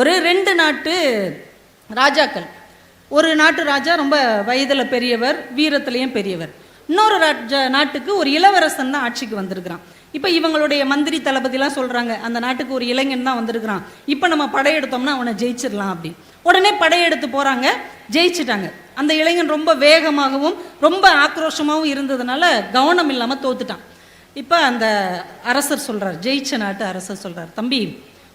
ஒரு ரெண்டு நாட்டு ராஜாக்கள். ஒரு நாட்டு ராஜா ரொம்ப வயதில் பெரியவர் வீரத்திலையும் பெரியவர். இன்னொரு ராஜா நாட்டுக்கு ஒரு இளவரசன் தான் ஆட்சிக்கு வந்திருக்கிறான். இப்போ இவங்களுடைய மந்திரி தளபதிலாம் சொல்கிறாங்க அந்த நாட்டுக்கு ஒரு இளைஞன் தான் வந்திருக்கிறான். இப்போ நம்ம படையெடுத்தோம்னா அவனை ஜெயிச்சிடலாம் அப்படி உடனே படையெடுத்து போகிறாங்க ஜெயிச்சிட்டாங்க. அந்த இளைஞன் ரொம்ப வேகமாகவும் ரொம்ப ஆக்ரோஷமாகவும் இருந்ததுனால கவனம் இல்லாமல் தோத்துட்டான். இப்போ அந்த அரசர் சொல்கிறார் ஜெயிச்ச நாட்டு அரசர் சொல்கிறார் தம்பி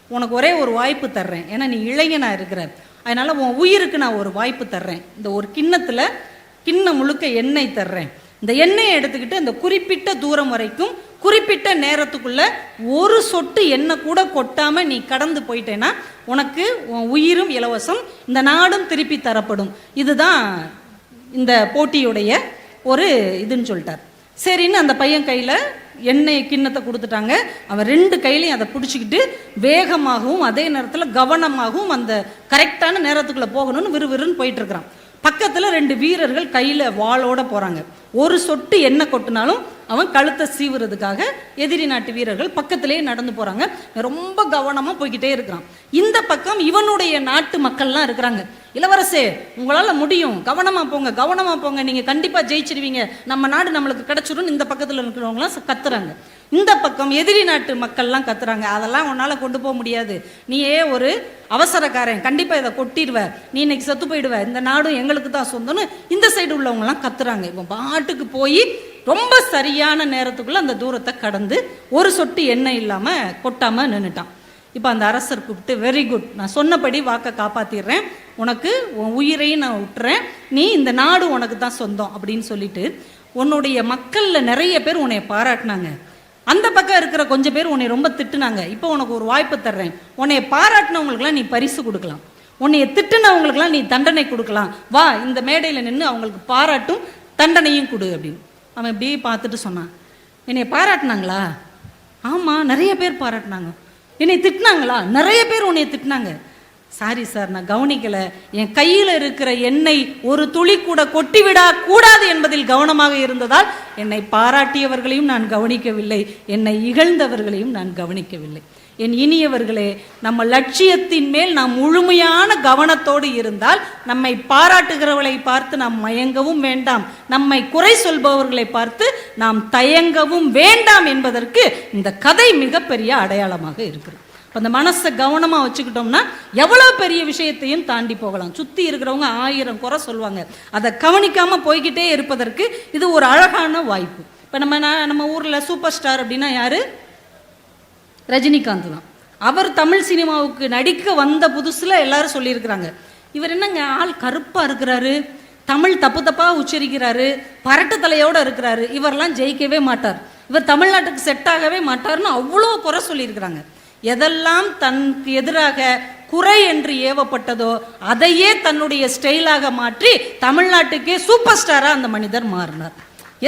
உனக்கு ஒரே ஒரு வாய்ப்பு தர்றேன். ஏன்னா நீ இளைஞனா இருக்கிற. அதனால உன் உயிருக்கு நான் ஒரு வாய்ப்பு தர்றேன். இந்த ஒரு கிண்ணத்துல கிண்ணம் முழுக்க எண்ணெய் தர்றேன். இந்த எண்ணெயை எடுத்துக்கிட்டு அந்த குறிப்பிட்ட தூரம் வரைக்கும் குறிப்பிட்ட நேரத்துக்குள்ள ஒரு சொட்டு எண்ணெய் கூட கொட்டாம நீ கடந்து போயிட்டேன்னா உனக்கு உன் உயிரும் இலவசம் இந்த நாடும் திருப்பி தரப்படும். இதுதான் இந்த போட்டியுடைய ஒரு இதுன்னு சொல்லிட்டார். சரின்னு அந்த பையன் கையில் எண்ணெய் கிண்ணத்தை கொடுத்துட்டாங்க. அவன் ரெண்டு கையிலையும் அதை பிடிச்சிக்கிட்டு வேகமாகவும் அதே நேரத்தில் கவனமாகவும் அந்த கரெக்டான நேரத்துக்குள்ளே போகணும்னு விறுவிறுன்னு போயிட்டு இருக்கிறான். பக்கத்தில் ரெண்டு வீரர்கள் கையில் வாளோட போகிறாங்க ஒரு சொட்டு எண்ணெய் கொட்டினாலும் அவன் கழுத்தை சீவுறதுக்காக எதிரி நாட்டு வீரர்கள் பக்கத்திலேயே நடந்து போகிறாங்க ரொம்ப கவனமாக போய்கிட்டே இருக்கிறான். இந்த பக்கம் இவனுடைய நாட்டு மக்கள்லாம் இருக்கிறாங்க. இளவரசே உங்களால் முடியும். கவனமாக போங்க கவனமாக போங்க. நீங்கள் கண்டிப்பாக ஜெயிச்சிருவீங்க. நம்ம நாடு நம்மளுக்கு கிடச்சிரும் இந்த பக்கத்தில் இருக்கிறவங்களாம் கத்துறாங்க. இந்த பக்கம் எதிரி நாட்டு மக்கள்லாம் கத்துறாங்க. அதெல்லாம் உன்னால் கொண்டு போக முடியாது. நீயே ஒரு அவசரக்காரன். கண்டிப்பாக இதை கொட்டிடுவ. நீ இன்னைக்கு செத்து போயிடுவ. இந்த நாடும் எங்களுக்கு தான் சொந்தம்னு இந்த சைடு உள்ளவங்கலாம் கத்துறாங்க. இப்போ பாட்டுக்கு போய் ரொம்ப சரியான நேரத்துக்குள்ளே அந்த தூரத்தை கடந்து ஒரு சொட்டு எண்ணெய் இல்லாமல் கொட்டாமல் நின்றுட்டான் இப்போ அந்த அரசர் கூப்பிட்டு வெரி குட் நான் சொன்னபடி வாக்கை காப்பாற்றிடுறேன் உனக்கு உன் உயிரையும் நான் விட்டுறேன். நீ இந்த நாடு உனக்கு தான் சொந்தம். அப்படின்னு சொல்லிட்டு உன்னுடைய மக்களில் நிறைய பேர் உன்னை பாராட்டினாங்க. அந்த பக்கம் இருக்கிற கொஞ்சம் பேர் உன்னை ரொம்ப திட்டுனாங்க. இப்போ உனக்கு ஒரு வாய்ப்பு தர்றேன். உன்னை பாராட்டினவங்களுக்குலாம் நீ பரிசு கொடுக்கலாம். உன்னைய திட்டுனவங்களுக்குலாம் நீ தண்டனை கொடுக்கலாம். வா இந்த மேடையில் நின்று அவங்களுக்கு பாராட்டும் தண்டனையும் கொடு அப்படின்னு. அவன் இப்படியே பார்த்துட்டு சொன்னான். என்னை பாராட்டினாங்களா? ஆமாம் நிறைய பேர் பாராட்டினாங்க. என்னை திட்டினாங்களா? நிறைய பேர் உன்னை திட்டினாங்க. சாரி சார் நான் கவனிக்கல. என் கையில் இருக்கிற எண்ணெய் ஒரு துளி கூட கொட்டிவிடா கூடாது என்பதில் கவனமாக இருந்ததால் என்னை பாராட்டியவர்களையும் நான் கவனிக்கவில்லை. என்னை இகழ்ந்தவர்களையும் நான் கவனிக்கவில்லை. என் இனியவர்களே நம்ம லட்சியத்தின் மேல் நாம் முழுமையான கவனத்தோடு இருந்தால் நம்மை பாராட்டுகிறவர்களை பார்த்து நாம் மயங்கவும் வேண்டாம். நம்மை குறை சொல்பவர்களை பார்த்து நாம் தயங்கவும் வேண்டாம் என்பதற்கு இந்த கதை மிகப்பெரிய அடையாளமாக இருக்கிறது. இப்போ அந்த மனசை கவனமாக வச்சுக்கிட்டோம்னா எவ்வளோ பெரிய விஷயத்தையும் தாண்டி போகலாம். சுற்றி இருக்கிறவங்க ஆயிரம் குறை சொல்லுவாங்க. அதை கவனிக்காமல் போய்கிட்டே இருப்பதற்கு இது ஒரு அழகான வாய்ப்பு. இப்போ நம்ம நான் நம்ம ஊரில் சூப்பர் ஸ்டார் அப்படின்னா யார்? ரஜினிகாந்த் தான். அவர் தமிழ் சினிமாவுக்கு நடிக்க வந்த புதுசில் எல்லாரும் சொல்லியிருக்கிறாங்க. இவர் என்னங்க ஆள் கருப்பாக இருக்கிறாரு தமிழ் தப்பு தப்பாக உச்சரிக்கிறாரு பரட்டு தலையோடு இருக்கிறாரு. இவரெல்லாம் ஜெயிக்கவே மாட்டார். இவர் தமிழ்நாட்டுக்கு செட் ஆகவே மாட்டார்னு அவ்வளோ குறை சொல்லியிருக்கிறாங்க. எதெல்லாம் தனக்கு எதிராக குறை என்று ஏவப்பட்டதோ அதையே தன்னுடைய ஸ்டைலாக மாற்றி தமிழ்நாட்டுக்கே சூப்பர் ஸ்டாராக அந்த மனிதர் மாறினார்.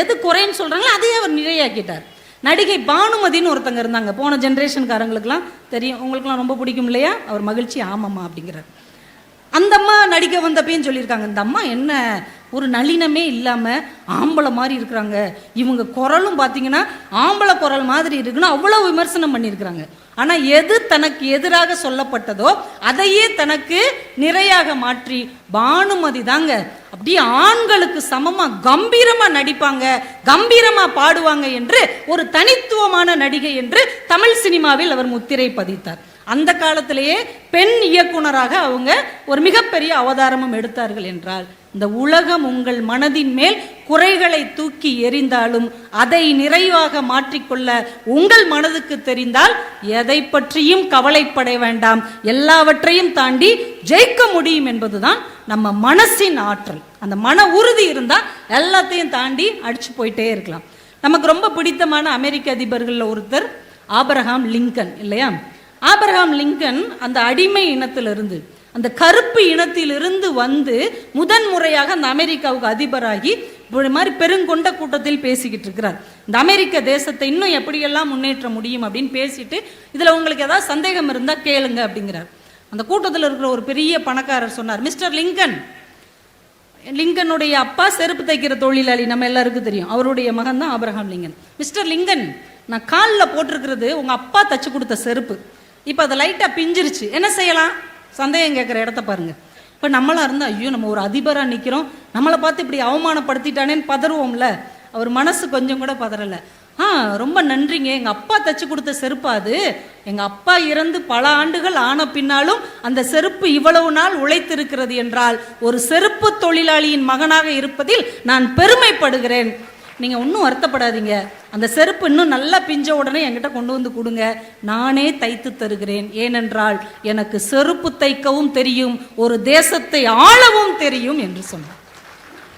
எது குறைன்னு சொல்கிறாங்களோ அதையே அவர் நிறையாக்கிட்டார் நடிகை பானுமதின்னு ஒருத்தங்க இருந்தாங்க. போன ஜென்ரேஷன்காரங்களுக்குலாம் தெரியும். உங்களுக்குலாம் ரொம்ப பிடிக்கும் இல்லையா? அவர் மகிழ்ச்சி ஆமாம்மா அப்படிங்கிறார். அந்த அம்மா நடிக்க வந்தப்பையும் சொல்லியிருக்காங்க இந்த அம்மா என்ன ஒரு நளினமே இல்லாமல் ஆம்பளை மாதிரி இருக்கிறாங்க. இவங்க குரலும் பார்த்தீங்கன்னா ஆம்பளை குரல் மாதிரி இருக்குன்னு அவ்வளோ விமர்சனம் பண்ணியிருக்கிறாங்க. ஆனால் எது தனக்கு எதிராக சொல்லப்பட்டதோ அதையே தனக்கு நிறையாக மாற்றி பானுமதி தாங்க. அப்படியே ஆண்களுக்கு சமமாக கம்பீரமாக நடிப்பாங்க கம்பீரமாக பாடுவாங்க என்று ஒரு தனித்துவமான நடிகை என்று தமிழ் சினிமாவில் அவர் முத்திரை பதித்தார். அந்த காலத்திலேயே பெண் இயக்குனராக அவங்க ஒரு மிகப்பெரிய அவதாரமும் எடுத்தார்கள் என்றால் இந்த உலகம் உங்கள் மனதின் மேல் குறைகளை தூக்கி எறிந்தாலும் அதை நிறைவாக மாற்றிக்கொள்ள உங்கள் மனதுக்கு தெரிந்தால் எதை பற்றியும் கவலைப்பட வேண்டாம். எல்லாவற்றையும் தாண்டி ஜெயிக்க முடியும் என்பதுதான் நம்ம மனசின் ஆற்றல். அந்த மன உறுதி இருந்தால் எல்லாத்தையும் தாண்டி அடிச்சு போயிட்டே இருக்கலாம். நமக்கு ரொம்ப பிடித்தமான அமெரிக்க அதிபர்களில் ஒருத்தர் ஆபரஹாம் லிங்கன் இல்லையா? ஆபரகாம் லிங்கன் அந்த அடிமை இனத்திலிருந்து அந்த கருப்பு இனத்திலிருந்து வந்து முதன் முறையாக அந்த அமெரிக்காவுக்கு அதிபராகி இப்படி மாதிரி பெருங்கொண்ட கூட்டத்தில் பேசிக்கிட்டு இருக்கிறார். இந்த அமெரிக்க தேசத்தை இன்னும் எப்படியெல்லாம் முன்னேற்ற முடியும் அப்படின்னு பேசிட்டு இதில் உங்களுக்கு ஏதாவது சந்தேகம் இருந்தால் கேளுங்க அப்படிங்கிறார். அந்த கூட்டத்தில் இருக்கிற ஒரு பெரிய பணக்காரர் சொன்னார் மிஸ்டர் லிங்கன் லிங்கனுடைய அப்பா செருப்பு தைக்கிற தொழிலாளி நம்ம எல்லாருக்கும் தெரியும். அவருடைய மகன் தான் ஆபிரகாம் லிங்கன். மிஸ்டர் லிங்கன் நான் காலில் போட்டிருக்கிறது உங்கள் அப்பா தச்சு கொடுத்த செருப்பு. இப்போ அதை லைட்டாக பிஞ்சிருச்சு. என்ன செய்யலாம்? சந்தேகம் கேட்குற இடத்த பாருங்கள் இப்போ நம்மளாக இருந்தால் ஐயோ நம்ம ஒரு அதிபராக நிற்கிறோம் நம்மளை பார்த்து இப்படி அவமானப்படுத்திட்டானேன்னு பதறுவோம்ல. அவர் மனசு கொஞ்சம் கூட பதறலை. ஆ ரொம்ப நன்றிங்க. எங்கள் அப்பா தச்சு கொடுத்த செருப்பு அது. எங்கள் அப்பா இறந்து பல ஆண்டுகள் ஆன பின்னாலும் அந்த செருப்பு இவ்வளவு நாள் உழைத்திருக்கிறது என்றால் ஒரு செருப்பு தொழிலாளியின் மகனாக இருப்பதில் நான் பெருமைப்படுகிறேன். நீங்கள் ஒன்றும் வருத்தப்படாதீங்க. அந்த செருப்பு இன்னும் நல்லா பிஞ்ச உடனே என்கிட்ட கொண்டு வந்து கொடுங்க. நானே தைத்து தருகிறேன். ஏனென்றால் எனக்கு செருப்பு தைக்கவும் தெரியும் ஒரு தேசத்தை ஆளவும் தெரியும் என்று சொன்னார்.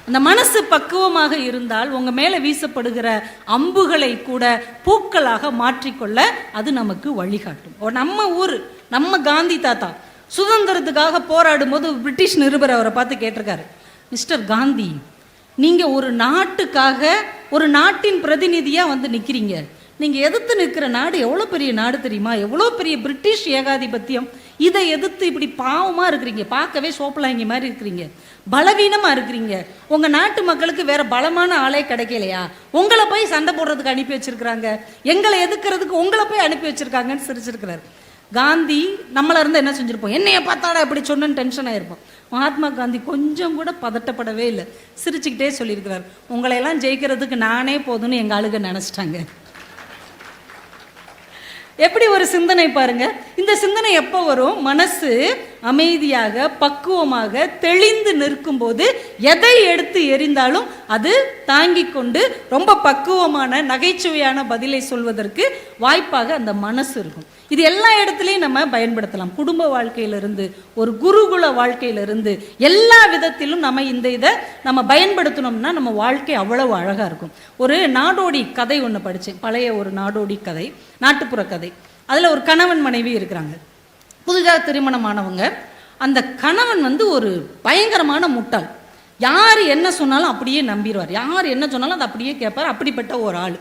அந்த மனசு பக்குவமாக இருந்தால் உங்கள் மேலே வீசப்படுகிற அம்புகளை கூட பூக்களாக மாற்றிக்கொள்ள அது நமக்கு வழிகாட்டும். ஓ, நம்ம ஊர் நம்ம காந்தி தாத்தா சுதந்திரத்துக்காக போராடும் போது பிரிட்டிஷ் நிருபர் அவரை பார்த்து கேட்டிருக்காரு. மிஸ்டர் காந்தி நீங்க ஒரு நாட்டுக்காக ஒரு நாட்டின் பிரதிநிதியா வந்து நிக்கிறீங்க. நீங்க எதிர்த்து நிற்கிற நாடு எவ்வளோ பெரிய நாடு தெரியுமா? எவ்வளோ பெரிய பிரிட்டிஷ் ஏகாதிபத்தியம்? இதை எதிர்த்து இப்படி பாவமா இருக்கிறீங்க. பார்க்கவே சோப்பலாங்கி மாதிரி இருக்கிறீங்க. பலவீனமா இருக்கிறீங்க. உங்க நாட்டு மக்களுக்கு வேற பலமான ஆளே கிடைக்கலையா? உங்களை போய் சண்டை போடுறதுக்கு அனுப்பி வச்சிருக்கிறாங்க. எங்களை எதுக்குறதுக்கு உங்களை போய் அனுப்பி வச்சிருக்காங்கன்னு சிரிச்சிருக்கிறாரு. காந்தி நம்மள இருந்து என்ன செஞ்சுருப்போம்? என்னைய பார்த்தாடா இப்படி சொன்னேன்னு டென்ஷன் ஆயிருப்போம். மகாத்மா காந்தி கொஞ்சம் கூட பதட்டப்படவே இல்லை. சிரிச்சுக்கிட்டே சொல்லியிருக்கிறார். உங்களையெல்லாம் ஜெயிக்கிறதுக்கு நானே போதும்னு எங்கள் ஆளுங்க நினச்சிட்டாங்க. எப்படி ஒரு சிந்தனை பாருங்க. இந்த சிந்தனை எப்போ வரும்? மனசு அமைதியாக பக்குவமாக தெளிந்து நிற்கும் போது எதை எடுத்து எறிந்தாலும் அது தாங்கி கொண்டு ரொம்ப பக்குவமான நகைச்சுவையான பதிலை சொல்வதற்கு வாய்ப்பாக அந்த மனசு இருக்கும். இது எல்லா இடத்துலையும் நம்ம பயன்படுத்தலாம். குடும்ப வாழ்க்கையிலிருந்து ஒரு குருகுல வாழ்க்கையிலிருந்து எல்லா விதத்திலும் நம்ம இந்த இதை நம்ம பயன்படுத்தினோம்னா நம்ம வாழ்க்கை அவ்வளவு அழகாக இருக்கும். ஒரு நாடோடி கதை ஒன்று படித்தேன் பழைய ஒரு நாடோடி கதை நாட்டுப்புற கதை. அதில் ஒரு கணவன் மனைவி இருக்கிறாங்க. புதிதாக திருமணமானவங்க. அந்த கணவன் வந்து ஒரு பயங்கரமான முட்டாள். யார் என்ன சொன்னாலும் அப்படியே நம்பிடுவார். யார் என்ன சொன்னாலும் அதை அப்படியே கேட்பார். அப்படிப்பட்ட ஒரு ஆள்.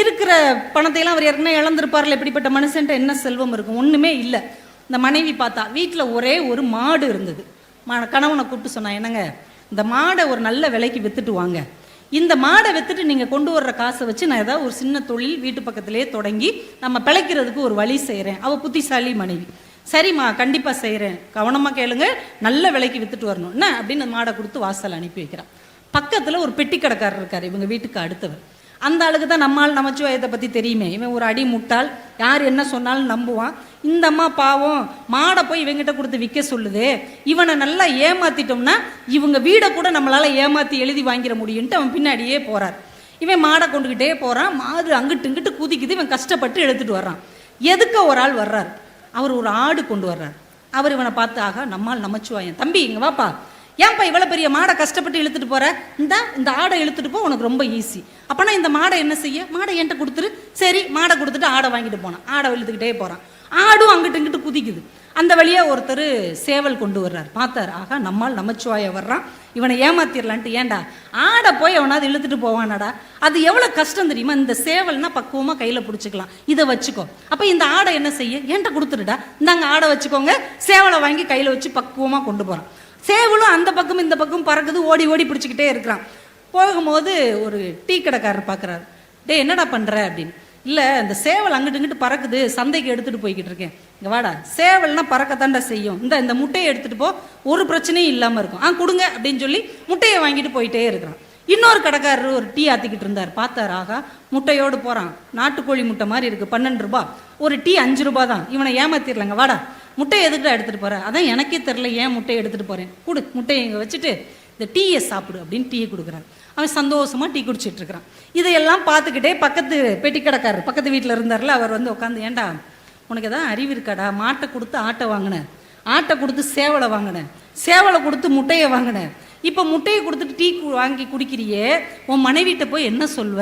இருக்கிற பணத்தையெல்லாம் அவர் ஏற்கனவே இழந்திருப்பார்ல இப்படிப்பட்ட மனுஷன்ட்ட என்ன செல்வம் இருக்கும்? ஒன்றுமே இல்லை. இந்த மனைவி பார்த்தா வீட்டில் ஒரே ஒரு மாடு இருந்தது. மா கணவனை கூப்பிட்டு சொன்னான் என்னங்க இந்த மாடை ஒரு நல்ல விலைக்கு வித்துட்டு வாங்க. இந்த மாடை வித்துட்டு நீங்கள் கொண்டு வர்ற காசை வச்சு நான் ஏதாவது ஒரு சின்ன தொழில் வீட்டு பக்கத்திலே தொடங்கி நம்ம பிழைக்கிறதுக்கு ஒரு வழி செய்கிறேன் அவள் புத்திசாலி மனைவி. சரிம்மா கண்டிப்பாக செய்கிறேன் கவனமாக கேளுங்க. நல்ல விலைக்கு வித்துட்டு வரணும். என்ன? அப்படின்னு மாடை கொடுத்து வாசல் அனுப்பி வைக்கிறான் பக்கத்தில் ஒரு பெட்டி கடைக்காரர் இருக்கார் இவங்க வீட்டுக்கு அடுத்தவர். அந்த ஆளுக்கு தான் நம்மால் நமச்சிவாயத்தை பற்றி தெரியுமே. இவன் ஒரு அடி முட்டாள். யார் என்ன சொன்னாலும் நம்புவான். இந்த அம்மா பாவம். மாடை போய் இவங்கிட்ட கொடுத்து விற்க சொல்லுதே. இவனை நல்லா ஏமாத்திட்டோம்னா இவங்க வீடை கூட நம்மளால் ஏமாத்தி எழுதி வாங்கிட முடியும்ட்டு அவன் பின்னாடியே போகிறார் இவன் மாடை கொண்டுக்கிட்டே போகிறான் மாடு அங்கிட்டு இங்கிட்டு குதிக்குது. இவன் கஷ்டப்பட்டு எடுத்துட்டு வர்றான். எதுக்க ஒரு ஆள் வர்றார். அவர் ஒரு ஆடு கொண்டு வர்றார். அவர் இவனை பார்த்து ஆகா நம்மால் நமச்சிவாயன் தம்பி இங்கே வாப்பா. ஏன்பா இவ்வளோ பெரிய மாடை கஷ்டப்பட்டு இழுத்துட்டு போகிற இந்த இந்த ஆடை இழுத்துட்டு போ உனக்கு ரொம்ப ஈஸி அப்போனா இந்த மாடை என்ன செய்ய? மாடை என்கிட்ட கொடுத்துரு. சரி மாடை கொடுத்துட்டு ஆடை வாங்கிட்டு போனான் ஆடை இழுத்துக்கிட்டே போகிறான் ஆடும் அங்கிட்டு இங்கிட்டு குதிக்குது. அந்த வழியா ஒருத்தர் சேவல் கொண்டு வர்றார். பார்த்தார் ஆகா நம்மால் நமச்சிவாய வர்றான். இவனை ஏமாத்திரலான்ட்டு. ஏன்டா ஆடை போய் அவனாவது இழுத்துட்டு போவானாடா? அது எவ்வளோ கஷ்டம் தெரியுமா? இந்த சேவல்னா பக்குவமாக கையில் பிடிச்சிக்கலாம். இதை வச்சுக்கோ. அப்போ இந்த ஆடை என்ன செய்ய? என்கிட்ட கொடுத்துருடா. இந்தாங்க ஆடை வச்சுக்கோங்க. சேவலை வாங்கி கையில் வச்சு பக்குவமாக கொண்டு போகிறான் சேவலும் அந்த பக்கம் இந்த பக்கம் பறக்குது ஓடி ஓடி பிடிச்சிக்கிட்டே இருக்கிறான். போகும்போது ஒரு டீ கடைக்காரர் பார்க்குறாரு. டேய் என்னடா பண்ணுற அப்படின்னு. இல்லை இந்த சேவல் அங்கிட்டு இங்கிட்டு பறக்குது. சந்தைக்கு எடுத்துகிட்டு போய்கிட்டு இருக்கேன். இங்கே வாடா. சேவல்னா பறக்கத்தாண்டா செய்யும். இந்த இந்த முட்டையை எடுத்துகிட்டு போ. ஒரு பிரச்சனையும் இல்லாமல் இருக்கும். ஆ கொடுங்க. அப்படின்னு சொல்லி முட்டையை வாங்கிட்டு போயிட்டே இருக்கிறான். இன்னொரு கடைக்காரர் ஒரு டீ ஆத்திக்கிட்டு இருந்தார். பார்த்தார் ஆகா முட்டையோடு போகிறான் நாட்டுக்கோழி முட்டை மாதிரி இருக்குது பன்னெண்டு ரூபா. ஒரு டீ அஞ்சு ரூபா தான். இவனை ஏமாத்திடலங்க வாடா. முட்டையை எதுக்குடா எடுத்துகிட்டு போகிறேன் அதான் எனக்கே தெரில ஏன் முட்டையை எடுத்துகிட்டு போகிறேன் கொடு முட்டையை இங்கே வச்சுட்டு இந்த டீயை சாப்பிடு அப்படின்னு டீயை கொடுக்குறாரு. அவன் சந்தோஷமாக டீ குடிச்சிட்ருக்கிறான் இதையெல்லாம் பார்த்துக்கிட்டே பக்கத்து பெட்டி கடைக்காரர் பக்கத்து வீட்டில் இருந்தார்ல அவர் வந்து உட்காந்து ஏன்டா உனக்கு எதாவது அறிவு இருக்காடா? மாட்டை கொடுத்து ஆட்டை வாங்கினேன் ஆட்டை கொடுத்து சேவலை வாங்கினேன் சேவலை கொடுத்து முட்டையை வாங்கினேன் இப்போ முட்டையை கொடுத்துட்டு டீ கு- வாங்கி குடிக்கிறியே உன் மனைவிட்ட போய் என்ன சொல்வ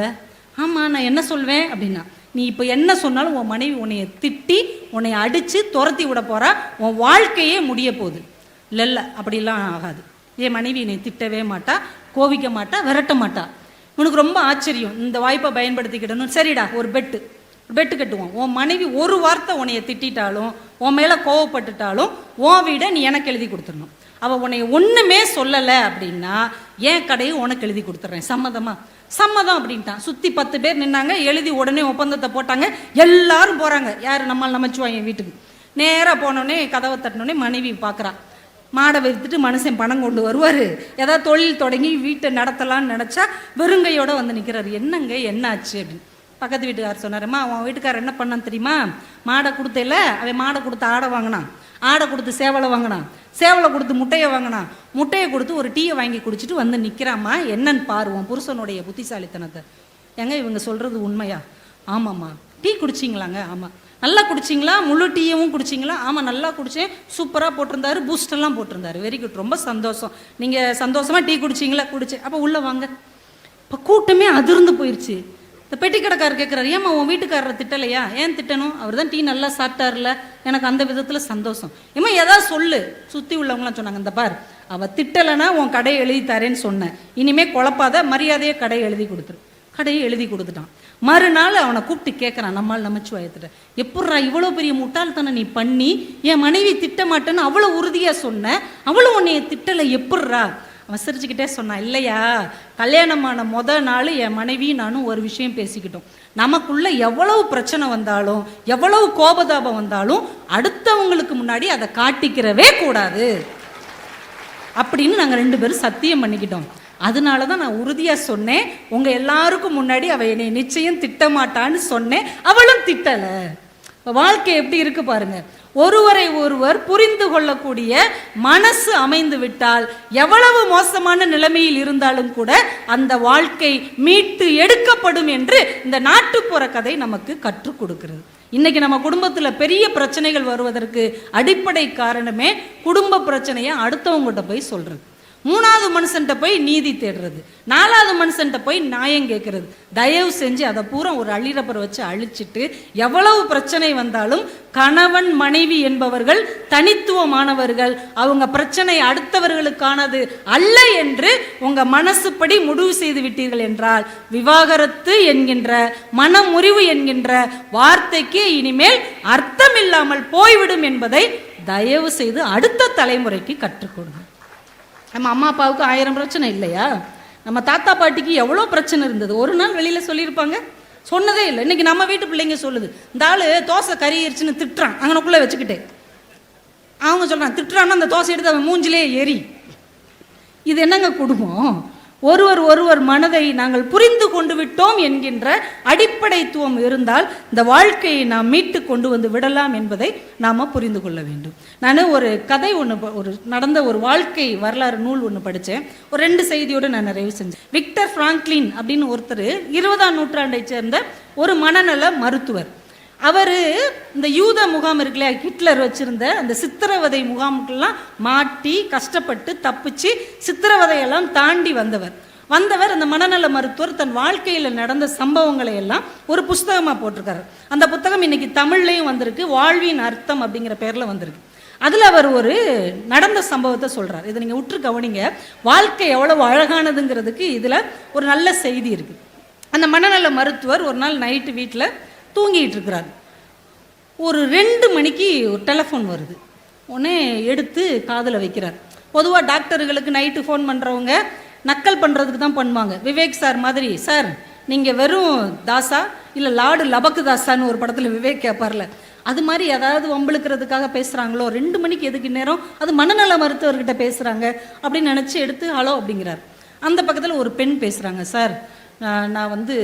ஆமாம் நான் என்ன சொல்வேன்? அப்படின்னா நீ இப்போ என்ன சொன்னாலும் உன் மனைவி உன்னைய திட்டி உன்னை அடித்து துரத்தி விட போகிறா உன் வாழ்க்கையே முடிய போகுது. இல்லை இல்லை அப்படிலாம் ஆகாது. என் மனைவி என்னை திட்டவே மாட்டா கோவிக்க மாட்டா விரட்ட மாட்டா. உனக்கு ரொம்ப ஆச்சரியம். இந்த வாய்ப்பை பயன்படுத்திக்கிடணும். சரிடா ஒரு பெட்டு. பெட்டு கட்டுவோம். உன் மனைவி ஒரு வார்த்தை உன்னைய திட்டிட்டாலும் உன் மேலே கோவப்பட்டுட்டாலும் உன் வீடை நீ எனக்கு எழுதி கொடுத்துடணும். அவள் உன்னை ஒன்றுமே சொல்லலை அப்படின்னா என் கடையை உனக்கு எழுதி கொடுத்துட்றேன். சம்மதமாக சம்மதம் அப்படின்ட்டான். சுற்றி பத்து பேர் நின்னாங்க எழுதி உடனே ஒப்பந்தத்தை போட்டாங்க எல்லாரும் போகிறாங்க யார்? நம்மால் நமச்சிவாங்க வீட்டுக்கு. நேராக போனோடனே கதவை தட்டினோடனே மனைவி பார்க்குறான் மாடை விற்றுட்டு மனுஷன் பணம் கொண்டு வருவார். ஏதாவது தொழில் தொடங்கி வீட்டை நடத்தலாம்னு நினச்சா வெறுங்கையோடு வந்து நிற்கிறாரு என்னங்க என்னாச்சு அப்படின்னு. பக்கத்து வீட்டுக்கார் சொன்னார்ம்மா அவன் வீட்டுக்காரர் என்ன பண்ணான் தெரியுமா? மாடை கொடுத்தேல அவன் மாடை கொடுத்து ஆடை வாங்கினான். ஆடை கொடுத்து சேவலை வாங்கினான். சேவலை கொடுத்து முட்டையை வாங்கினான். முட்டையை கொடுத்து ஒரு டீயை வாங்கி குடிச்சிட்டு வந்து நிற்கிறாம்மா என்னன்னு பாருவோம் புருஷனுடைய புத்திசாலித்தனத்தை. ஏங்க இவங்க சொல்கிறது உண்மையா? ஆமாம்மா. டீ குடிச்சிங்களாங்க? ஆமாம் நல்லா குடிச்சிங்களா? முழு டீயவும் குடிச்சிங்களா? ஆமாம் நல்லா குடித்தேன் சூப்பராக போட்டிருந்தாரு. பூஸ்ட் எல்லாம் போட்டிருந்தாரு. வெரி குட் ரொம்ப சந்தோஷம். நீங்கள் சந்தோஷமாக டீ குடிச்சிங்களா? குடிச்சேன். அப்போ உள்ளே வாங்க. இப்போ கூட்டமே அதிர்ந்து போயிடுச்சு இந்த பெட்டி கடைக்காரர் கேட்குறாரு ஏம்மா உன் வீட்டுக்காரரை திட்டலையா? ஏன் திட்டணும்? அவர் தான் டீ நல்லா சாப்பிட்டார்ல. எனக்கு அந்த விதத்தில் சந்தோஷம். ஏம்மா எதாவது சொல்லு. சுற்றி உள்ளவங்களாம் சொன்னாங்க இந்த பார் அவள் திட்டலைன்னா உன் கடையை எழுதி தரேன்னு சொன்னேன். இனிமேல் குழப்பாத மரியாதையை கடையை எழுதி கொடுத்துரு. கடையை எழுதி கொடுத்துட்டான். மறுநாள் அவனை கூப்பிட்டு கேட்குறான் நம்மால் நமச்சிவாயத்திட்ட எப்பட்றா இவ்வளோ பெரிய முட்டாள்தனை நீ பண்ணி என் மனைவி திட்ட மாட்டேன்னு அவ்வளோ உறுதியாக சொன்ன அவ்வளோ உன்னைய திட்டலை எப்பட்றா? அவன் சிரிச்சுக்கிட்டே சொன்னான் இல்லையா கல்யாணமான முத நாள் என் மனைவி நானும் ஒரு விஷயம் பேசிக்கிட்டோம். நமக்குள்ள எவ்வளவு பிரச்சனை வந்தாலும் எவ்வளவு கோபதாபம் வந்தாலும் அடுத்தவங்களுக்கு முன்னாடி அதை காட்டிக்கிறவே கூடாது. அப்படின்னு நாங்கள் ரெண்டு பேரும் சத்தியம் பண்ணிக்கிட்டோம். அதனால தான் நான் உறுதியாக சொன்னேன் உங்கள் எல்லாருக்கும் முன்னாடி அவள் என்னை நிச்சயம் திட்டமாட்டான்னு சொன்னேன் அவளும் திட்டலை. வாழ்க்கை எப்படி இருக்கு பாருங்க. ஒருவரை ஒருவர் புரிந்து கொள்ளக்கூடிய மனசு அமைந்து விட்டால் எவ்வளவு மோசமான நிலைமையில் இருந்தாலும் கூட அந்த வாழ்க்கை மீட்டு எடுக்கப்படும் என்று இந்த நாட்டுப்புற கதை நமக்கு கற்றுக் கொடுக்கிறது. இன்னைக்கு நம்ம குடும்பத்தில் பெரிய பிரச்சனைகள் வருவதற்கு அடிப்படை காரணமே குடும்ப பிரச்சனையை அடுத்தவங்ககிட்ட போய் சொல்றது. மூணாவது மனுஷன்ட்ட போய் நீதி தேடுறது. நாலாவது மனுஷன்ட்ட போய் நியாயம் கேட்கறது. தயவு செஞ்சு அதை பூரா ஒரு அள்ளிரப்பரை வச்சு அழிச்சிட்டு எவ்வளவு பிரச்சனை வந்தாலும் கணவன் மனைவி என்பவர்கள் தனித்துவமானவர்கள் அவங்க பிரச்சனை அடுத்தவர்களுக்கானது அல்ல என்று உங்க மனசுப்படி முடிவு செய்து விட்டீர்கள் என்றால் விவாகரத்து என்கின்ற மனமுறிவு என்கின்ற வார்த்தைக்கு இனிமேல் அர்த்தம் இல்லாமல் போய்விடும் என்பதை தயவு செய்து அடுத்த தலைமுறைக்கு கற்றுக்கொடுங்க. நம்ம அம்மா அப்பாவுக்கு ஆயிரம் பிரச்சனை இல்லையா? நம்ம தாத்தா பாட்டிக்கு எவ்வளோ பிரச்சனை இருந்தது? ஒரு நாள் வெளியில் சொல்லியிருப்பாங்க. சொன்னதே இல்லை. இன்னைக்கு நம்ம வீட்டு பிள்ளைங்க சொல்லுது. இந்த ஆள் தோசை கறியிருச்சுன்னு திட்டுறான். அங்கனக்குள்ளே வச்சுக்கிட்டே. அவங்க சொல்கிறான் திட்டுறான்னா அந்த தோசை எடுத்து அவன் மூஞ்சிலே எரி இது என்னங்க குடும்பம்? ஒருவர் ஒருவர் மனதை நாங்கள் புரிந்து கொண்டு விட்டோம் என்கின்ற அடிப்படைத்துவம் இருந்தால் இந்த வாழ்க்கையை நாம் மீட்டு கொண்டு வந்து விடலாம் என்பதை நாம் புரிந்து கொள்ள வேண்டும். நான் ஒரு கதை ஒன்று ஒரு நடந்த ஒரு வாழ்க்கை வரலாறு நூல் ஒன்று படித்தேன் ஒரு ரெண்டு செய்தியோடு நான் நிறைவு செஞ்சேன். விக்டர் ஃப்ராங்க்லின் அப்படின்னு ஒருத்தர் இருபதாம் நூற்றாண்டை சேர்ந்த ஒரு மனநல மருத்துவர். அவர் இந்த யூத முகாம் இருக்குல்ல ஹிட்லர் வச்சுருந்த அந்த சித்திரவதை முகாமுக்கெல்லாம் மாட்டி கஷ்டப்பட்டு தப்பிச்சு சித்திரவதையெல்லாம் தாண்டி வந்தவர். வந்தவர் அந்த மனநல மருத்துவர் தன் வாழ்க்கையில் நடந்த சம்பவங்களை எல்லாம் ஒரு புஸ்தகமாக போட்டிருக்காரு. அந்த புத்தகம் இன்னைக்கு தமிழ்லையும் வந்திருக்கு வாழ்வின் அர்த்தம் அப்படிங்கிற பேரில் வந்திருக்கு. அதில் அவர் ஒரு நடந்த சம்பவத்தை சொல்கிறார் இதை நீங்கள் உற்று கவனிங்க. வாழ்க்கை எவ்வளவு அழகானதுங்கிறதுக்கு இதில் ஒரு நல்ல செய்தி இருக்குது அந்த மனநல மருத்துவர் ஒரு நாள் நைட்டு வீட்டில் தூங்கிட்டு இருக்கிறார் ஒரு ரெண்டு மணிக்கு ஒரு டெலஃபோன் வருது. உடனே எடுத்து காதில் வைக்கிறார். பொதுவாக டாக்டர்களுக்கு நைட்டு ஃபோன் பண்ணுறவங்க நக்கல் பண்ணுறதுக்கு தான் பண்ணுவாங்க. விவேக் சார் மாதிரி சார் நீங்கள் வெறும் தாசா இல்லை லாடு லபக்கு தாசான்னு ஒரு படத்தில் விவேக் கேட்பார்ல அது மாதிரி ஏதாவது வம்பிழுக்கிறதுக்காக பேசுகிறாங்களோ ரெண்டு மணிக்கு எதுக்கு நேரம் அது மனநல மருத்துவர்கிட்ட பேசுகிறாங்க அப்படின்னு நினச்சி எடுத்து ஹலோ அப்படிங்கிறார். அந்த பக்கத்தில் ஒரு பெண் பேசுகிறாங்க சார் நான் நான் வந்து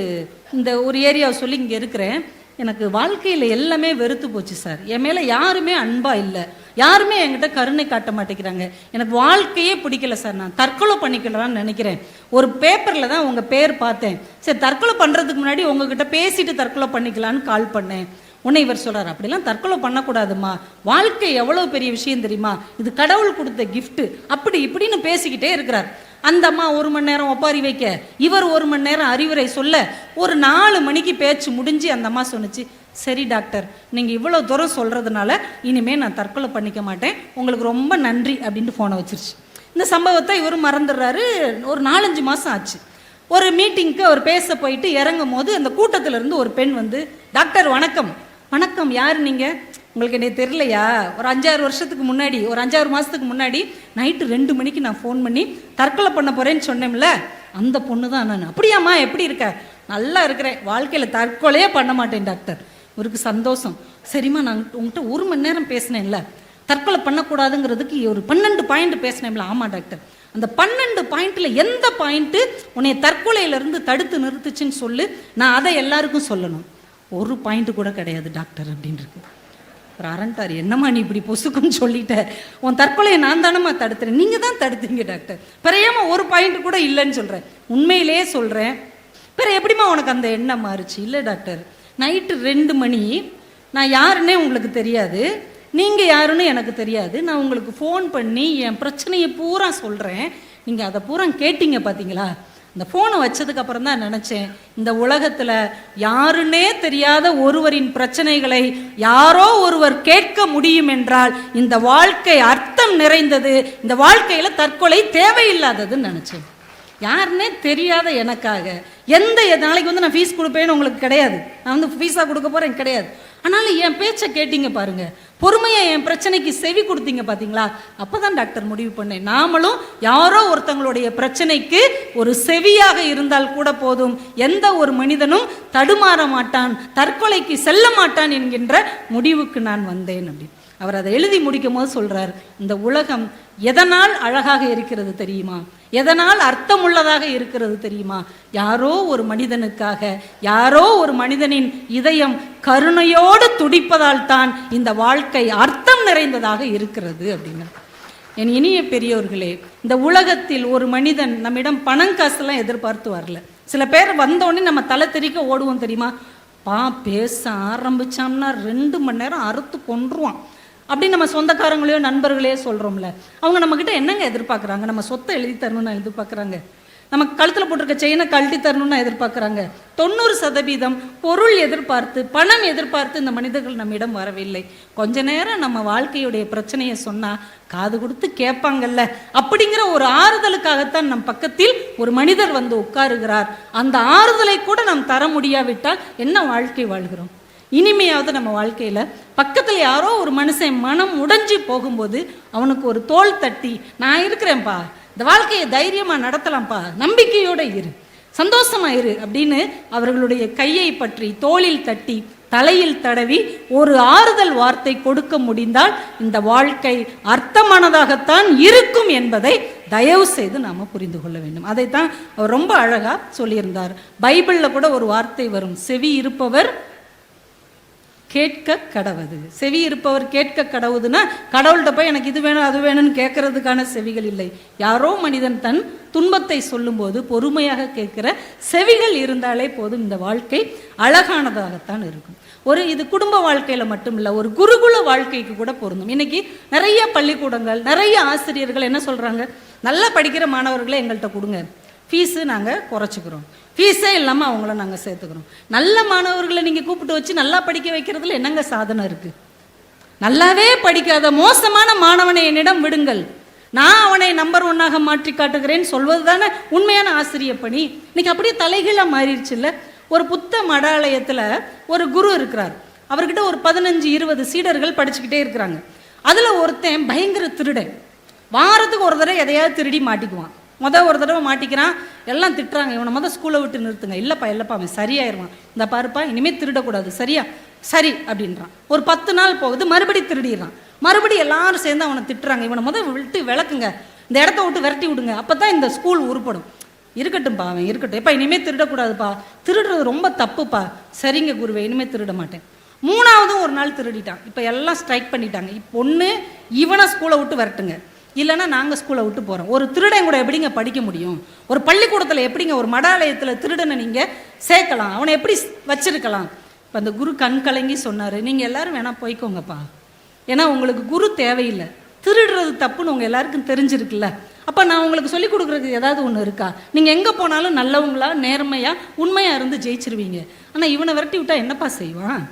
இந்த ஒரு ஏரியாவை சொல்லி இங்கே இருக்கிறேன். எனக்கு வாழ்க்கையில் எல்லாமே வெறுத்து போச்சு சார். என் மேலே யாருமே அன்பாக இல்லை. யாருமே என்கிட்ட கருணை காட்ட மாட்டேங்கிறாங்க. எனக்கு வாழ்க்கையே பிடிக்கல சார். நான் தற்கொலை பண்ணிக்கலாம்னு நினைக்கிறேன். ஒரு பேப்பரில் தான் உங்கள் பேர் பார்த்தேன். சரி தற்கொலை பண்ணுறதுக்கு முன்னாடி உங்ககிட்ட பேசிட்டு தற்கொலை பண்ணிக்கலான்னு கால் பண்ணேன். உன்னை இவர் சொல்கிறார் அப்படிலாம் தற்கொலை பண்ணக்கூடாதும்மா. வாழ்க்கை எவ்வளோ பெரிய விஷயம் தெரியுமா? இது கடவுள் கொடுத்த கிஃப்ட்டு அப்படி இப்படின்னு பேசிக்கிட்டே இருக்கிறார். அந்த அம்மா ஒரு மணி நேரம் ஒப்பாரி வைக்க. இவர் ஒரு மணி நேரம் அறிவுரை சொல்ல ஒரு நாலு மணிக்கு பேச்சு முடிஞ்சு அந்த அம்மா சொன்னிச்சு சரி டாக்டர் நீங்கள் இவ்வளோ தூரம் சொல்கிறதுனால இனிமேல் நான் தற்கொலை பண்ணிக்க மாட்டேன். உங்களுக்கு ரொம்ப நன்றி அப்படின்ட்டு ஃபோனை வச்சிருச்சு. இந்த சம்பவத்தை இவர் மறந்துடுறாரு. ஒரு நாலஞ்சு மாதம் ஆச்சு. ஒரு மீட்டிங்க்கு அவர் பேச போயிட்டு இறங்கும் போது அந்த கூட்டத்திலிருந்து ஒரு பெண் வந்து டாக்டர் வணக்கம். வணக்கம். யார் நீங்கள் உங்களுக்கு என்னை தெரியலையா? ஒரு அஞ்சாறு வருஷத்துக்கு முன்னாடி ஒரு அஞ்சாறு மாதத்துக்கு முன்னாடி நைட்டு ரெண்டு மணிக்கு நான் ஃபோன் பண்ணி தற்கொலை பண்ண போகிறேன்னு சொன்னேன்ல அந்த பொண்ணு தான் நான். அப்படியாம்மா எப்படி இருக்க? நல்லா இருக்கிறேன். வாழ்க்கையில் தற்கொலையே பண்ண மாட்டேன் டாக்டர். இவருக்கு சந்தோஷம். சரிம்மா நான் உங்கள்கிட்ட ஒரு மணி நேரம் பேசினேன்ல. தற்கொலை பண்ணக்கூடாதுங்கிறதுக்கு ஒரு பன்னெண்டு பாயிண்ட் பேசினேன்ல. ஆமாம் டாக்டர். அந்த பன்னெண்டு பாயிண்ட்டில் எந்த பாயிண்ட்டு உன்னை தற்கொலையிலேருந்து தடுத்து நிறுத்துச்சுன்னு சொல்லு. நான் அதை எல்லாருக்கும் சொல்லணும். ஒரு பாயிண்ட் கூட கிடையாது டாக்டர் அப்படின்னு இருக்கு ஒரு அரண்டார் என்னம்மா நீ இப்படி பொசுக்குன்னு சொல்லிட்ட? உன் தற்கொலையை நான் தானம்மா தடுத்துறேன் நீங்கள் தான் தடுத்தீங்க டாக்டர். பிறையாம ஒரு பாயிண்ட் கூட இல்லைன்னு சொல்கிறேன் உண்மையிலே சொல்கிறேன் பிற எப்படிம்மா உனக்கு அந்த எண்ணம் மாறுச்சு? இல்லை டாக்டர். நைட்டு ரெண்டு மணி. நான் யாருன்னே உங்களுக்கு தெரியாது. நீங்கள் யாருன்னு எனக்கு தெரியாது. நான் உங்களுக்கு ஃபோன் பண்ணி என் பிரச்சனையை பூரா சொல்கிறேன் நீங்கள் அதை பூரா கேட்டீங்க பார்த்தீங்களா இந்த ஃபோனை வச்சதுக்கப்புறம் தான் நினச்சேன் இந்த உலகத்தில் யாருன்னே தெரியாத ஒருவரின் பிரச்சனைகளை யாரோ ஒருவர் கேட்க முடியும் என்றால் இந்த வாழ்க்கை அர்த்தம் நிறைந்தது இந்த வாழ்க்கையில் தற்கொலை தேவையில்லாததுன்னு நினச்சேன். யாருன்னே தெரியாத எனக்காக எந்த நாளைக்கு வந்து நான் ஃபீஸ் கொடுப்பேன்னு உங்களுக்கு கிடையாது. நான் வந்து ஃபீஸாக கொடுக்க போகிறேன் கிடையாது. ஆனாலும் என் பேச்சை கேட்டீங்க பாருங்க பொறுமையாக என் பிரச்சனைக்கு செவி கொடுத்தீங்க பார்த்தீங்களா அப்பதான் டாக்டர் முடிவு பண்ணேன். நாமளும் யாரோ ஒருத்தங்களுடைய பிரச்சனைக்கு ஒரு செவியாக இருந்தால் கூட போதும். எந்த ஒரு மனிதனும் தடுமாற மாட்டான் தற்கொலைக்கு செல்ல மாட்டான் என்கின்ற முடிவுக்கு நான் வந்தேன் அப்படின்னு அவர் அதை எழுதி முடிக்கும் போது சொல்றார் இந்த உலகம் எதனால் அழகாக இருக்கிறது தெரியுமா? எதனால் அர்த்தமுள்ளதாக இருக்கிறது தெரியுமா? யாரோ ஒரு மனிதனுக்காக யாரோ ஒரு மனிதனின் இதயம் கருணையோடு துடிப்பதால் தான் இந்த வாழ்க்கை அர்த்தம் நிறைந்ததாக இருக்கிறது அப்படின்னு என் இனிய பெரியோர்களே இந்த உலகத்தில் ஒரு மனிதன் நம்மிடம் பணம் காசுலாம் எதிர்பார்த்து வரல. சில பேர் வந்தோடனே நம்ம தலை தெறிக்க ஓடுவோம் தெரியுமா? பா பேச ஆரம்பிச்சோம்னா ரெண்டு மணி நேரம் அறுத்து கொன்றுவான். அப்படி நம்ம சொந்தக்காரங்களையோ நண்பர்களையோ சொல்கிறோம்ல அவங்க நம்மக்கிட்ட என்னங்க எதிர்பார்க்குறாங்க? நம்ம சொத்தை எழுதி தரணும்னு எதிர்பார்க்குறாங்க. நம்ம கழுத்தில் போட்டிருக்க செயினை கழட்டி தரணும்னு எதிர்பார்க்குறாங்க. தொண்ணூறு சதவீதம் பொருள் எதிர்பார்த்து பணம் எதிர்பார்த்து இந்த மனிதர்கள் நம்மிடம் வரவில்லை. கொஞ்ச நேரம் நம்ம வாழ்க்கையுடைய பிரச்சனையை சொன்னால் காது கொடுத்து கேட்பாங்கல்ல. அப்படிங்கிற ஒரு ஆறுதலுக்காகத்தான் நம் பக்கத்தில் ஒரு மனிதர் வந்து உட்காருகிறார். அந்த ஆறுதலை கூட நாம் தர முடியாவிட்டால் என்ன வாழ்க்கை வாழ்கிறோம்? இனிமையாவது நம்ம வாழ்க்கையில் பக்கத்தில் யாரோ ஒரு மனுஷன் மனம் உடைஞ்சு போகும்போது அவனுக்கு ஒரு தோல் தட்டி நான் இருக்கிறேன்ப்பா இந்த வாழ்க்கையை தைரியமாக நடத்தலாம்ப்பா. நம்பிக்கையோடு இரு. சந்தோஷமா இரு அப்படின்னு அவர்களுடைய கையை பற்றி தோளில் தட்டி தலையில் தடவி ஒரு ஆறுதல் வார்த்தை கொடுக்க முடிந்தால் இந்த வாழ்க்கை அர்த்தமானதாகத்தான் இருக்கும் என்பதை தயவு செய்து நாம் புரிந்து கொள்ள வேண்டும். அதைத்தான் அவர் ரொம்ப அழகாக சொல்லியிருந்தார். பைபிளில் கூட ஒரு வார்த்தை வரும். செவி இருப்பவர் கேட்க கடவுது. செவி இருப்பவர் கேட்க கடவுதுன்னா கடவுள்கிட்ட போய் எனக்கு இது வேணும் அது வேணும்னு கேட்கறதுக்கான செவிகள் இல்லை. யாரோ மனிதன் தன் துன்பத்தை சொல்லும்போது பொறுமையாக கேட்கிற செவிகள் இருந்தாலே போதும். இந்த வாழ்க்கை அழகானதாகத்தான் இருக்கும். ஒரு இது குடும்ப வாழ்க்கையில் மட்டும் இல்லை ஒரு குருகுல வாழ்க்கைக்கு கூட பொருந்தும். இன்னைக்கு நிறைய பள்ளிக்கூடங்கள் நிறைய ஆசிரியர்கள் என்ன சொல்கிறாங்க நல்லா படிக்கிற மாணவர்களை எங்கள்கிட்ட கொடுங்க. ஃபீஸு நாங்கள் குறைச்சிக்கிறோம். ஃபீஸே இல்லாமல் அவங்கள நாங்கள் சேர்த்துக்கிறோம். நல்ல மாணவர்களை நீங்கள் கூப்பிட்டு வச்சு நல்லா படிக்க வைக்கிறதுல என்னங்க சாதனை இருக்குது நல்லாவே படிக்காத மோசமான மாணவனை என்னிடம் விடுங்கள். நான் அவனை நம்பர் ஒன்னாக மாற்றி காட்டுகிறேன் சொல்வது தானே உண்மையான ஆசிரிய பணி? இன்னைக்கு அப்படியே தலைகீழாக மாறிடுச்சுல்ல? ஒரு புத்த மடாலயத்தில் ஒரு குரு இருக்கிறார். அவர்கிட்ட ஒரு பதினஞ்சு இருபது சீடர்கள் படிச்சுக்கிட்டே இருக்கிறாங்க. அதில் ஒருத்தன் பயங்கர திருடன். வாரத்துக்கு ஒரு தடவை எதையாவது திருடி மாட்டிக்குவான். மொதல் ஒரு தடவை மாட்டிக்கிறான். எல்லாம் திட்டுறாங்க. இவனை மொதல் ஸ்கூலை விட்டு நிறுத்துங்க. இல்லைப்பா இல்லைப்பா அவன் சரியாயிருவான். இந்த பாருப்பா இனிமேல் திருடக்கூடாது. சரியா? சரி அப்படின்றான். ஒரு பத்து நாள் போகுது. மறுபடி திருடிடுறான். மறுபடி எல்லாரும் சேர்ந்து அவனை திட்டுறாங்க. இவனை முதல் விட்டு விளக்குங்க. இந்த இடத்த விட்டு விரட்டி விடுங்க. அப்போ தான் இந்த ஸ்கூல் உருப்படும். இருக்கட்டும்ப்பா அவன் இருக்கட்டும். எப்பா இனிமேல் திருடக்கூடாதுப்பா. திருடுறது ரொம்ப தப்புப்பா. சரிங்க குருவே இனிமேல் திருட மாட்டேன். மூணாவதும் ஒரு நாள் திருடிட்டான். இப்போ எல்லாம் ஸ்ட்ரைக் பண்ணிட்டாங்க. இப்போ ஒன்று இவனை ஸ்கூலை விட்டு விரட்டுங்க. இல்லைன்னா நாங்கள் ஸ்கூலை விட்டு போகிறோம் ஒரு திருடன் கூட எப்படிங்க படிக்க முடியும்? ஒரு பள்ளிக்கூடத்தில் எப்படிங்க ஒரு மடாலயத்தில் திருடனை நீங்கள் சேர்க்கலாம்? அவனை எப்படி வச்சிருக்கலாம்? இப்போ அந்த குரு கண் கலங்கி சொன்னார். நீங்கள் எல்லோரும் வேணால் போய்க்கோங்கப்பா. ஏன்னா உங்களுக்கு குரு தேவையில்லை. திருடுறது தப்புன்னு உங்கள் எல்லாருக்கும் தெரிஞ்சிருக்குல்ல. அப்போ நான் உங்களுக்கு சொல்லிக் கொடுக்குறதுக்கு ஏதாவது ஒன்று இருக்கா? நீங்கள் எங்கே போனாலும் நல்லவங்களா நேர்மையாக உண்மையாக இருந்து ஜெயிச்சிருவீங்க. ஆனால் இவனை விரட்டி விட்டால் என்னப்பா செய்வான்?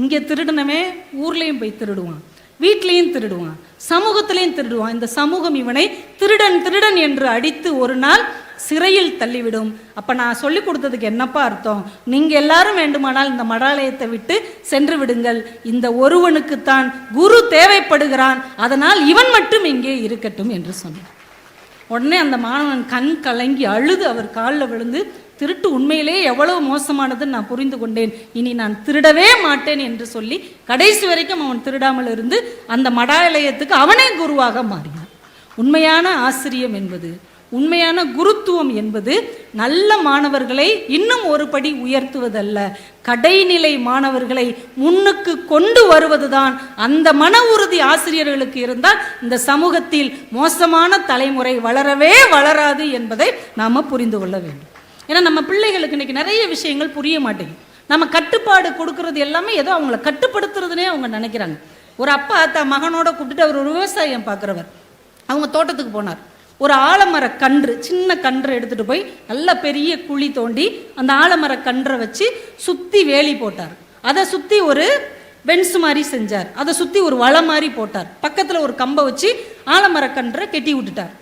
இங்கே திருடனமே ஊர்லேயும் போய் திருடுவான். வீட்லேயும் திருடுவான் சமூகத்திலையும் திருடுவான். இந்த சமூகம் இவனை திருடன் திருடன் என்று அடித்து ஒரு நாள் சிறையில் தள்ளிவிடும். அப்போ நான் சொல்லி கொடுத்ததுக்கு என்னப்பா அர்த்தம்? நீங்கள் எல்லாரும் வேண்டுமானால் இந்த மடாலயத்தை விட்டு சென்று விடுங்கள். இந்த ஒருவனுக்குத்தான் குரு தேவைப்படுகிறான். அதனால் இவன் மட்டும் இங்கே இருக்கட்டும் என்று சொன்னான் உடனே அந்த மாணவன் கண் கலங்கி அழுது அவர் காலில் விழுந்து திருட்டு உண்மையிலே எவ்வளவு மோசமானதுன்னு நான் புரிந்து கொண்டேன். இனி நான் திருடவே மாட்டேன் என்று சொல்லி கடைசி வரைக்கும் அவன் திருடாமல் இருந்து அந்த மடாலயத்துக்கு அவனே குருவாக மாறினான். உண்மையான ஆசிரியம் என்பது உண்மையான குருத்துவம் என்பது நல்ல மாணவர்களை இன்னும் ஒரு படி உயர்த்துவதல்ல. கடைநிலை மாணவர்களை முன்னுக்கு கொண்டு வருவதுதான் அந்த மன உறுதி ஆசிரியர்களுக்கு இருந்தால் இந்த சமூகத்தில் மோசமான தலைமுறை வளரவே வளராது என்பதை நாம் புரிந்து கொள்ள வேண்டும். ஏன்னா நம்ம பிள்ளைகளுக்கு இன்னைக்கு நிறைய விஷயங்கள் புரிய மாட்டேங்குது. நம்ம கட்டுப்பாடு கொடுக்கறது எல்லாமே ஏதோ அவங்கள கட்டுப்படுத்துறதுனே அவங்க நினைக்கிறாங்க. ஒரு அப்பா தான் மகனோட கூப்பிட்டுட்டு அவர் ஒரு விவசாயம் பார்க்குறவர். அவங்க தோட்டத்துக்கு போனார். ஒரு ஆலமர கன்று சின்ன கன்றை எடுத்துட்டு போய் நல்ல பெரிய குழி தோண்டி அந்த ஆலமர கன்றை வச்சு சுற்றி வேலி போட்டார். அதை சுற்றி ஒரு பென்ஸ் மாதிரி செஞ்சார். அதை சுற்றி ஒரு வலை மாதிரி போட்டார். பக்கத்தில் ஒரு கம்பை வச்சு ஆலமர கன்றை கெட்டி விட்டுட்டார்.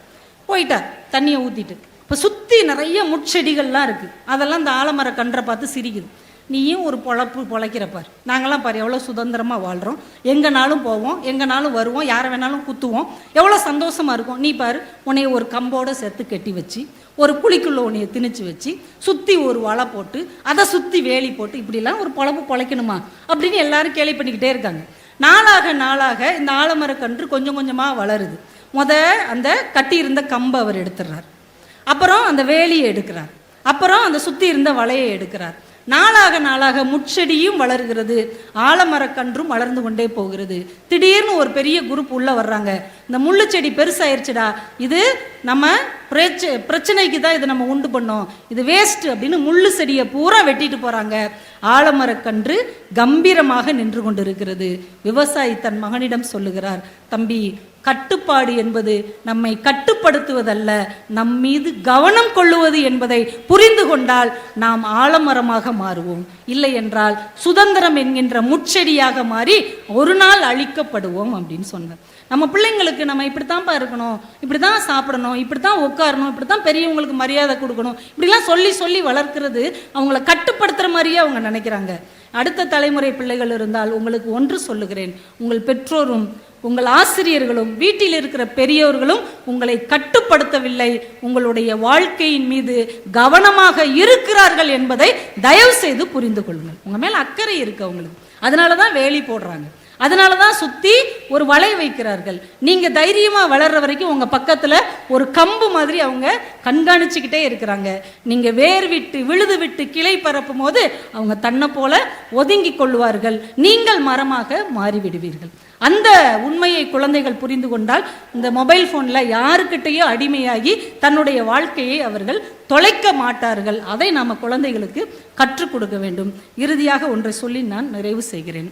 போயிட்டார். தண்ணியை ஊற்றிட்டு இப்போ சுற்றி நிறைய முட்செடிகள்லாம் இருக்குது அதெல்லாம் இந்த ஆலமர கன்றை பார்த்து சிரிக்குது. நீயும் ஒரு பொழப்பு பொழைக்கிறப்பார் நாங்களாம் பாரு எவ்வளோ சுதந்திரமாக வாழ்கிறோம் எங்கேனாலும் போவோம். எங்கேனாலும் வருவோம். யாரை வேணாலும் குத்துவோம். எவ்வளோ சந்தோஷமாக இருக்கும். நீ பாரு உன்னைய ஒரு கம்போட சேர்த்து கட்டி வச்சு ஒரு குழிக்குள்ளே உன்னைய திணிச்சு வச்சு சுற்றி ஒரு வலை போட்டு அதை சுற்றி வேலி போட்டு இப்படிலாம் ஒரு பொழப்பு பொழைக்கணுமா? அப்படின்னு எல்லாரும் கேள்வி பண்ணிக்கிட்டே இருக்காங்க. நாளாக நாளாக இந்த ஆலமரக்கன்று கொஞ்சம் கொஞ்சமாக வளருது. முத அந்த கட்டியிருந்த கம்பை அவர் எடுத்துடுறார். அப்புறம் அந்த வேலியை எடுக்கிறார். அப்புறம் அந்த சுற்றி இருந்த வலையை எடுக்கிறார். நாளாக நாளாக முட்செடியும் வளர்கிறது. ஆலமரக்கன்றும் வளர்ந்து கொண்டே போகிறது. திடீர்னு ஒரு பெரிய குரூப் உள்ளே வர்றாங்க. இந்த முள்ளு செடி பெருசாயிருச்சுடா. இது நம்ம பிரச்ச பிரச்சனைக்கு தான் இது நம்ம உண்டு பண்ணோம். இது வேஸ்ட் அப்படின்னு முள்ளு செடியை பூரா வெட்டிட்டு போறாங்க. ஆலமரக்கன்று கம்பீரமாக நின்று கொண்டிருக்கிறது. விவசாயி தன் மகனிடம் சொல்லுகிறார் தம்பி கட்டுப்பாடு என்பது நம்மை கட்டுப்படுத்துவதல்ல. நம் மீது கவனம் கொள்ளுவது என்பதை புரிந்து கொண்டால் நாம் ஆலமரமாக மாறுவோம். இல்லை என்றால் சுதந்திரம் என்கின்ற முட்செடியாக மாறி ஒரு நாள் அழிக்கப்படுவோம் அப்படின்னு சொன்னார். நம்ம பிள்ளைங்களுக்கு நம்ம இப்படித்தான்ப்பா இருக்கணும் இப்படி தான் சாப்பிடணும் இப்படி தான் உட்காரணும் இப்படி தான் பெரியவங்களுக்கு மரியாதை கொடுக்கணும் இப்படிலாம் சொல்லி சொல்லி வளர்க்கிறது அவங்கள கட்டுப்படுத்துகிற மாதிரியே அவங்க நினைக்கிறாங்க. அடுத்த தலைமுறை பிள்ளைகள் இருந்தால் உங்களுக்கு ஒன்று சொல்லுகிறேன் உங்கள் பெற்றோரும் உங்கள் ஆசிரியர்களும் வீட்டில் இருக்கிற பெரியோர்களும் உங்களை கட்டுப்படுத்தவில்லை உங்களுடைய வாழ்க்கையின் மீது கவனமாக இருக்கிறார்கள் என்பதை தயவு செய்து புரிந்து கொள்ளுங்கள். உங்கள் மேலே அக்கறை இருக்கு அவங்களுக்கு. அதனால தான் வேலி போடுறாங்க. அதனால தான் சுற்றி ஒரு வலை வைக்கிறார்கள். நீங்கள் தைரியமாக வளர்ற வரைக்கும் உங்கள் பக்கத்தில் ஒரு கம்பு மாதிரி அவங்க கண்காணிச்சுக்கிட்டே இருக்கிறாங்க. நீங்கள் வேர் விட்டு விழுது விட்டு கிளை பரப்பும் போது அவங்க தன்னை போல ஒதுங்கி கொள்வார்கள். நீங்கள் மரமாக மாறிவிடுவீர்கள். அந்த உண்மையை குழந்தைகள் புரிந்து கொண்டால் இந்த மொபைல் ஃபோனில் யாருக்கிட்டேயோ அடிமையாகி தன்னுடைய வாழ்க்கையை அவர்கள் தொலைக்க மாட்டார்கள். அதை நாம் குழந்தைகளுக்கு கற்றுக் கொடுக்க வேண்டும். இறுதியாக ஒன்றை சொல்லி நான் நிறைவு செய்கிறேன்.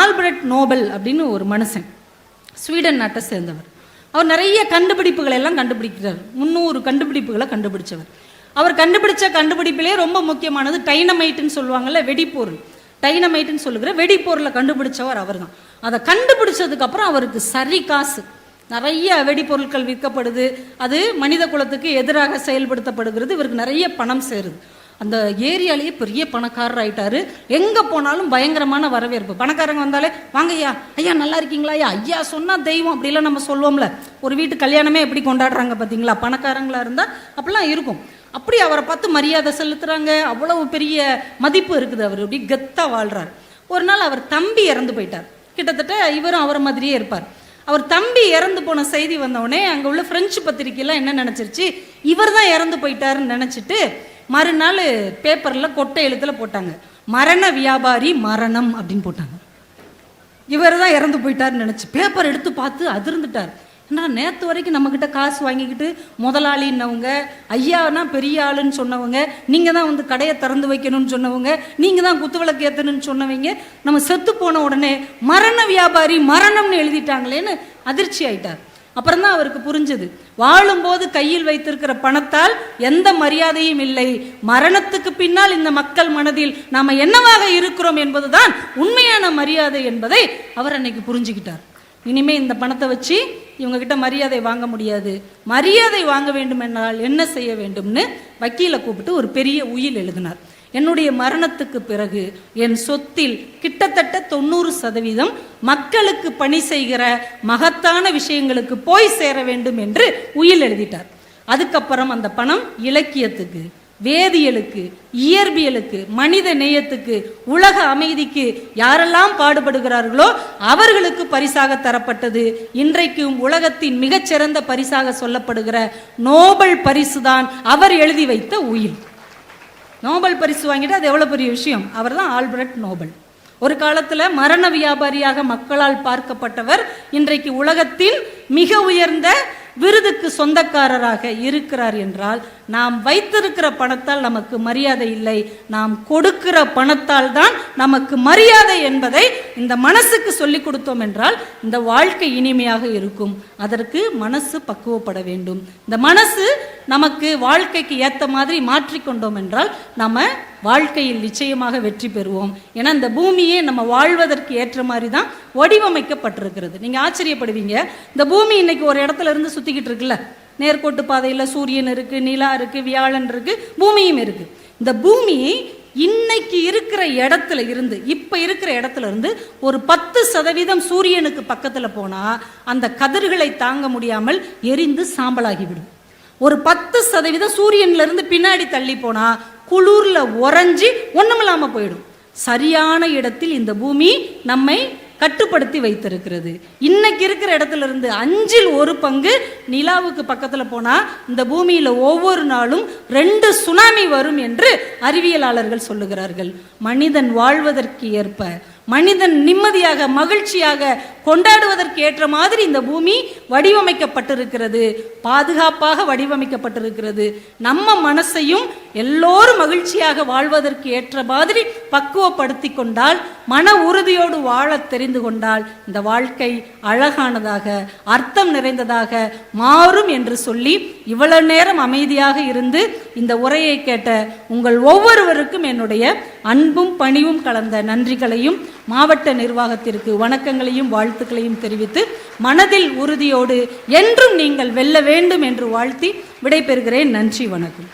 ஆல்பர்ட் நோபல் அப்படின்னு ஒரு மனுஷன் ஸ்வீடன் நாட்டை சேர்ந்தவர். அவர் நிறைய கண்டுபிடிப்புகளை எல்லாம் கண்டுபிடிக்கிறார். முந்நூறு கண்டுபிடிப்புகளை கண்டுபிடிச்சவர். அவர் கண்டுபிடிச்ச கண்டுபிடிப்பிலே ரொம்ப முக்கியமானது டைனமைட்டுன்னு சொல்லுவாங்கள்ல வெடிப்பொருள். டைனமைட்டுன்னு சொல்லுகிற வெடிப்பொருளை கண்டுபிடிச்சவர் அவர் தான் அதை கண்டுபிடிச்சதுக்கப்புறம் அவருக்கு சரி காசு. நிறைய வெடிப்பொருட்கள் விற்கப்படுது. அது மனித குலத்துக்கு எதிராக செயல்படுத்தப்படுகிறது. இவருக்கு நிறைய பணம் சேருது. அந்த ஏரியாலேயே பெரிய பணக்காரர் ஆயிட்டாரு. எங்கே போனாலும் பயங்கரமான வரவேற்பு. பணக்காரங்க வந்தாலே வாங்க ஐயா ஐயா நல்லா இருக்கீங்களா ஐயா? ஐயா சொன்னால் தெய்வம் அப்படிலாம் நம்ம சொல்லுவோம்ல. ஒரு வீட்டு கல்யாணமே எப்படி கொண்டாடுறாங்க பார்த்தீங்களா பணக்காரங்களாக இருந்தால் அப்படிலாம் இருக்கும். அப்படி அவரை பார்த்து மரியாதை செலுத்துகிறாங்க அவ்வளவு பெரிய மதிப்பு இருக்குது அவர். அப்படி கெத்தாக வாழ்கிறார் ஒரு நாள் அவர் தம்பி இறந்து போயிட்டார். கிட்டத்தட்ட இவரும் அவரை மாதிரியே இருப்பார். அவர் தம்பி இறந்து போன செய்தி வந்தவுடனே அங்கே உள்ள ஃப்ரெஞ்சு பத்திரிக்கைலாம் என்ன நினச்சிருச்சு? இவர் தான் இறந்து போயிட்டாருன்னு நினச்சிட்டு மறுநாள் பேப்பரில் கொட்டை எழுத்துல போட்டாங்க. மரண வியாபாரி மரணம் அப்படின்னு போட்டாங்க. இவர் தான் இறந்து போயிட்டாருன்னு நினச்சி பேப்பர் எடுத்து பார்த்து அதிர்ந்துட்டார். ஆனால் நேற்று வரைக்கும் நம்மக்கிட்ட காசு வாங்கிக்கிட்டு முதலாளின்னவங்க ஐயானா பெரிய ஆளுன்னு சொன்னவங்க நீங்கள் தான் வந்து கடையை திறந்து வைக்கணும்னு சொன்னவங்க நீங்கள் தான் குத்துவிளக்கு ஏற்றணும்னு சொன்னவங்க நம்ம செத்து போன உடனே மரண வியாபாரி மரணம்னு எழுதிட்டாங்களேன்னு அதிர்ச்சி ஆயிட்டார். அப்புறம் தான் அவருக்கு புரிஞ்சது. வாழும்போது கையில் வைத்திருக்கிற பணத்தால் எந்த மரியாதையும் இல்லை. மரணத்துக்கு பின்னால் இந்த மக்கள் மனதில் நாம் என்னவாக இருக்கிறோம் என்பதுதான் உண்மையான மரியாதை என்பதை அவர் அன்னைக்கு புரிஞ்சுக்கிட்டார். இனிமேல் இந்த பணத்தை வச்சு இவங்கக்கிட்ட மரியாதை வாங்க முடியாது. மரியாதை வாங்க வேண்டும் என்றால் என்ன செய்ய வேண்டும்னு வக்கீலை கூப்பிட்டு ஒரு பெரிய உயில் எழுதினார். என்னுடைய மரணத்துக்கு பிறகு என் சொத்தில் கிட்டத்தட்ட தொண்ணூறு சதவீதம் மக்களுக்கு பணி செய்கிற மகத்தான விஷயங்களுக்கு போய் சேர வேண்டும் என்று உயில் எழுதிட்டார். அதுக்கப்புறம் அந்த பணம் இலக்கியத்துக்கு வேதியியலுக்கு இயற்பியலுக்கு மனித நேயத்துக்கு உலக அமைதிக்கு யாரெல்லாம் பாடுபடுகிறார்களோ அவர்களுக்கு பரிசாக தரப்பட்டது. இன்றைக்கும் உலகத்தின் மிகச்சிறந்த பரிசாக சொல்லப்படுகிற நோபல் பரிசு தான் அவர் எழுதி வைத்த உயில். நோபல் பரிசு வாங்கிட்டு அது எவ்வளோ பெரிய விஷயம்? அவர் தான் ஆல்பர்ட் நோபல். ஒரு காலத்தில் மரண வியாபாரியாக மக்களால் பார்க்கப்பட்டவர் இன்றைக்கு உலகத்தின் மிக உயர்ந்த விருதுக்கு சொந்தக்காரராக இருக்கிறார் என்றால் நாம் வைத்திருக்கிற பணத்தால் நமக்கு மரியாதை இல்லை. நாம் கொடுக்கிற பணத்தால் தான் நமக்கு மரியாதை என்பதை இந்த மனசுக்கு சொல்லிக் கொடுத்தோம் என்றால் இந்த வாழ்க்கை இனிமையாக இருக்கும். அதற்கு மனசு பக்குவப்பட வேண்டும். இந்த மனசு நமக்கு வாழ்க்கைக்கு ஏற்ற மாதிரி மாற்றிக்கொண்டோம் என்றால் நம்ம வாழ்க்கையில் நிச்சயமாக வெற்றி பெறுவோம். ஏன்னா இந்த பூமியே நம்ம வாழ்வதற்கு ஏற்ற மாதிரி தான் வடிவமைக்கப்பட்டிருக்கிறது. நீங்கள் ஆச்சரியப்படுவீங்க. இந்த பூமி இன்னைக்கு ஒரு இடத்துல இருந்து சுற்றிக்கிட்டு இருக்குல்ல? நேர்கோட்டு பாதையில் சூரியன் இருக்குது நிலா இருக்குது வியாழன் இருக்குது பூமியும் இருக்குது இந்த பூமி இன்னைக்கு இருக்கிற இடத்துல இருந்து இப்போ இருக்கிற இடத்துல இருந்து ஒரு பத்து சதவீதம் சூரியனுக்கு பக்கத்தில் போனால் அந்த கதிர்களை தாங்க முடியாமல் எரிந்து சாம்பலாகிவிடும். ஒரு பத்து சதவீதம் சூரியன்ல இருந்து பின்னாடி தள்ளி போனால் குளிரில் உறைஞ்சி ஒன்றுமில்லாமல் போயிடும். சரியான இடத்தில் இந்த பூமி நம்மை கட்டுப்படுத்தி வைத்திருக்கிறது. இன்னைக்கு இருக்கிற இடத்துல இருந்து அஞ்சில் ஒரு பங்கு நிலாவுக்கு பக்கத்தில் போனால் இந்த பூமியில் ஒவ்வொரு நாளும் ரெண்டு சுனாமி வரும் என்று அறிவியலாளர்கள் சொல்லுகிறார்கள். மனிதன் வாழ்வதற்கு ஏற்ப மனிதன் நிம்மதியாக மகிழ்ச்சியாக கொண்டாடுவதற்கு ஏற்ற மாதிரி இந்த பூமி வடிவமைக்கப்பட்டிருக்கிறது. பாதுகாப்பாக வடிவமைக்கப்பட்டிருக்கிறது. நம்ம மனசையும் எல்லோரும் மகிழ்ச்சியாக வாழ்வதற்கு ஏற்ற மாதிரி பக்குவப்படுத்தி கொண்டால் மன உறுதியோடு வாழத் தெரிந்து கொண்டால் இந்த வாழ்க்கை அழகானதாக அர்த்தம் நிறைந்ததாக மாறும் என்று சொல்லி இவ்வளவு நேரம் அமைதியாக இருந்து இந்த உரையை கேட்ட உங்கள் ஒவ்வொருவருக்கும் என்னுடைய அன்பும் பணிவும் கலந்த நன்றிகளையும் மாவட்ட நிர்வாகத்திற்கு வணக்கங்களையும் வாழ்த்துக்களையும் தெரிவித்து மனதில் உறுதியோடு என்றும் நீங்கள் வெல்ல வேண்டும் என்று வாழ்த்தி விடைபெறுகிறேன். நன்றி வணக்கம்.